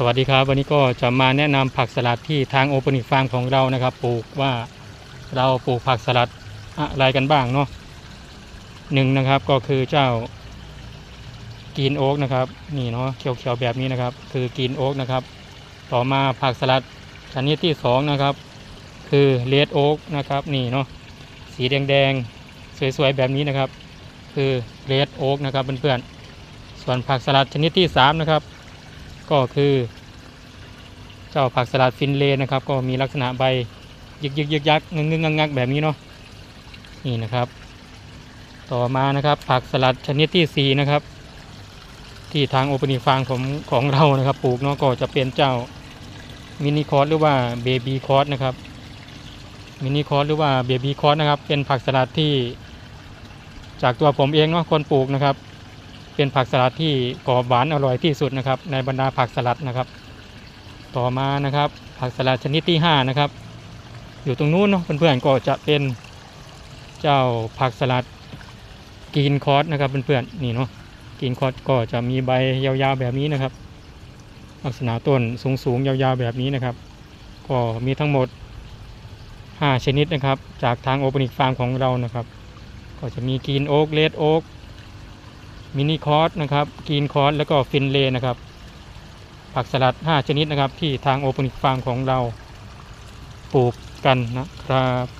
สวัสดีครับ วันนี้ก็จะมาแนะนำผักสลัดที่ทางโอเปนิกฟาร์มของเรานะครับ ปลูกว่าเราปลูกผักสลัดอะไรกันบ้างเนาะหนึ่งนะครับก็คือเจ้ากีนโอ๊กนะครับนี่เนาะเขียวๆแบบนี้นะครับ คือกีนโอ๊กนะครับ ต่อมาผักสลัดชนิดที่สองนะครับ คือเลดโอ๊กนะครับนี่เนาะสีแดงๆสวยๆแบบนี้นะครับ คือเลดโอ๊กนะครับเพื่อนๆส่วนผักสลัดชนิดที่สามนะครับ ก็คือ เจ้าผักสลัดฟินเลนะครับ ก็มีลักษณะใบยึกยึกยึกยักงึงงึงงักงักแบบนี้เนาะนี่นะครับ ต่อมานะครับ ผักสลัดชนิดที่สี่นะครับ ที่ทางโอเปนิฟางของของเรานะครับ ปลูกเนาะก็จะเป็นเจ้ามินิคอร์สหรือว่าเบบี้คอร์สนะครับมินิคอร์สหรือว่าเบบี้คอร์สนะครับ เป็นผักสลัดที่จากตัวผมเองเนาะคนปลูกนะครับ เป็นผักสลัดที่กรอบหวานอร่อยที่สุดนะครับ ในบรรดาผักสลัดนะครับ ต่อมานะครับ ผักสลัดชนิดที่ห้านะครับ อยู่ตรงนู้นเนาะเพื่อนๆก็จะเป็นเจ้าผักสลัดกีนคอร์สนะครับเพื่อนๆนี่เนาะกีนคอร์สก็จะมีใบยาวๆแบบนี้นะครับ ลักษณะต้นสูงๆยาวๆแบบนี้นะครับ ก็มีทั้งหมด 5 ชนิดนะครับ จากทางโอเปนิกฟาร์มของเรานะครับ ก็จะมีกีนโอ๊กเลดโอ๊ก มินิคอร์สนะครับกรีนคอร์สแล้วก็ฟินเลนะครับ ผักสลัด 5 ชนิดนะครับ ที่ทางโอปนิกฟาร์มของเราปลูกกันนะครับ